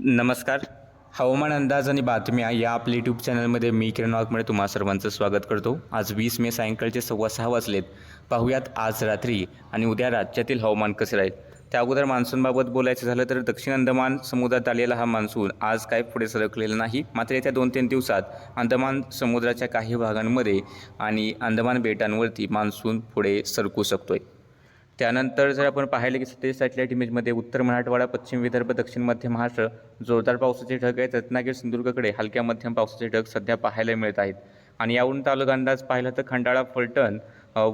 नमस्कार. हवामान अंदाज आणि बातम्या या आपल्या यूट्यूब चॅनलमध्ये मी किरण वाघमळे तुम्हा सर्वांचं स्वागत करतो. आज वीस मे सायंकाळचे सव्वा सहा वाजलेत. पाहूयात आज रात्री आणि उद्या राज्यातील हवामान कसे राहील? त्या अगोदर मान्सूनबाबत बोलायचं झालं तर दक्षिण अंदमान समुद्रात आलेला हा मान्सून आज काय पुढे सरकलेला नाही? मात्र येत्या दोन तीन दिवसात अंदमान समुद्राच्या काही भागांमध्ये आणि अंदमान बेटांवरती मान्सून पुढे सरकू शकतोय. त्यानंतर जर आपण पाहिलं की सत्तेचाळीस सॅटेलाईट इमेजमध्ये उत्तर मराठवाडा पश्चिम विदर्भ दक्षिण मध्य महाराष्ट्र जोरदार पावसाचे ढग आहेत. रत्नागिरी सिंधुदुर्गकडे हलक्या मध्यम पावसाचे ढग सध्या पाहायला मिळत आहेत. आणि यावरून तालुका अंदाज पाहिला तर खंडाळा फलटण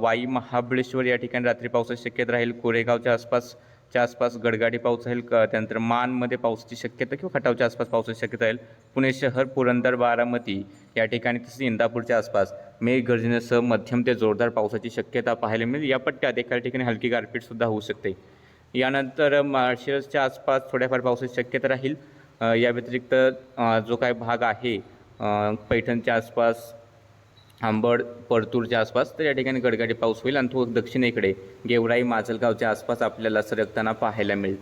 वाई महाबळेश्वर या ठिकाणी रात्री पावसाची शक्यता राहील. कोरेगावच्या आसपास च्या आसपास गडगाडी पाऊस राहील क- त्यानंतर मानमध्ये पावसाची शक्यता किंवा खटावच्या आसपास पावसाची शक्यता राहील पुणे शहर पुरंदर बारामती या ठिकाणी तसेच इंदापूरच्या आसपास मेघगर्जनेसह मध्यम ते जोरदार पावसाची शक्यता पाहायला मिळेल. या पट्ट्यात एका ठिकाणी हलकी गारपीटसुद्धा होऊ शकते. यानंतर माळशिरसच्या आसपास थोड्याफार पावसाची शक्यता राहील. या व्यतिरिक्त जो काही भाग आहे पैठणच्या आसपास आंबड परतूरच्या आसपास तर या ठिकाणी गडगाडी पाऊस होईल आणि तो दक्षिणेकडे गेवराई माजलगावच्या आसपास आपल्याला सरकताना पाहायला मिळेल.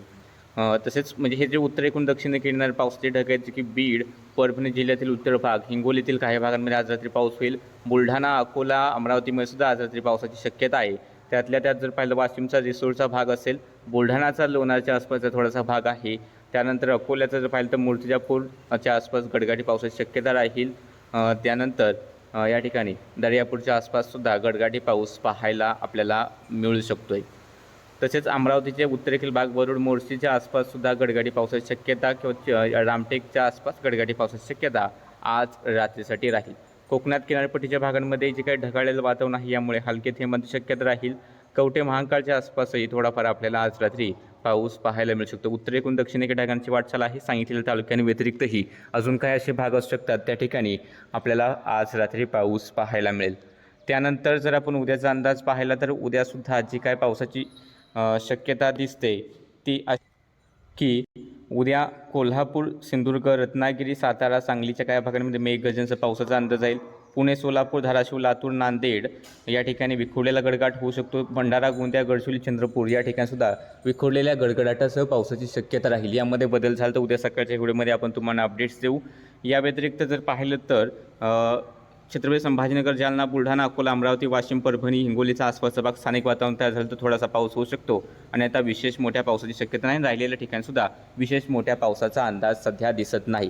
तसेच म्हणजे हे जे उत्तरेकडून दक्षिणेकडे येणारे पावसाचे ढग आहेत जे की बीड परभणी जिल्ह्यातील उत्तर भाग हिंगोलीतील काही भागांमध्ये आज रात्री पाऊस होईल. बुलढाणा अकोला अमरावतीमध्ये सुद्धा आज रात्री पावसाची शक्यता आहे. त्यातल्या त्यात जर पाहिलं वाशिमचा रिसोडचा भाग असेल बुलढाणाचा लोणारच्या आसपासचा थोडासा भाग आहे. त्यानंतर अकोल्याचं जर पाहिलं तर मूर्तिजापूरच्या आसपास गडगाडी पावसाची शक्यता राहील. त्यानंतर या ठिकाणी दर्यापूरच्या आसपाससुद्धा गडगाडी पाऊस पाहायला आपल्याला मिळू शकतो आहे तसेच अमरावतीचे उत्तरेखील भाग वरुड मोर्शीच्या आसपाससुद्धा गडगाडी पावसाची शक्यता किंवा रामटेकच्या आसपास गडगाडी पावसाची शक्यता आज रात्रीसाठी राहील. कोकणात किनारपट्टीच्या भागांमध्ये जे काही ढगाळलेलं वातावरण आहे यामुळे हलके थेंबांची शक्यता राहील. कवटे महांकाळच्या आसपासही थोडाफार आपल्याला आज रात्री पाऊस पाहायला मिळू शकतो. उत्तरेकडून दक्षिणेकडे ढगांची वाटचाल आहे. सांगितलेल्या तालुक्यांव्यतिरिक्तही अजून काही असे भाग असू शकतात. त्या ठिकाणी आपल्याला आज रात्री पाऊस पाहायला मिळेल. त्यानंतर जर आपण उद्याचा अंदाज पाहिला तर उद्यासुद्धा जी काय पावसाची शक्यता दिसते ती अ- की उद्या कोल्हापूर सिंधुदुर्ग रत्नागिरी सातारा सांगलीच्या काही भागांमध्ये मेघगर्जनचा पावसाचा अंदाज येईल पुणे सोलापूर धाराशिव लातूर नांदेड या ठिकाणी विखुरलेला गडगाट होऊ शकतो. भंडारा गोंदिया गडचिरोली चंद्रपूर या ठिकाणीसुद्धा विखुरलेल्या गडगडाटासह पावसाची शक्यता राहील. यामध्ये बदल झाला तर उद्या सकाळच्या व्हिडिओमध्ये आपण तुम्हाला अपडेट्स देऊ. या व्यतिरिक्त जर पाहिलं तर छत्रपती संभाजीनगर जालना बुलढाणा अकोला अमरावती वाशिम परभणी हिंगोलीचा आसपासचा भाग स्थानिक वातावरण तयार झालं तर थोडासा पाऊस होऊ शकतो. आणि आता विशेष मोठ्या पावसाची शक्यता नाही. राहिलेल्या ठिकाणीसुद्धा विशेष मोठ्या पावसाचा अंदाज सध्या दिसत नाही.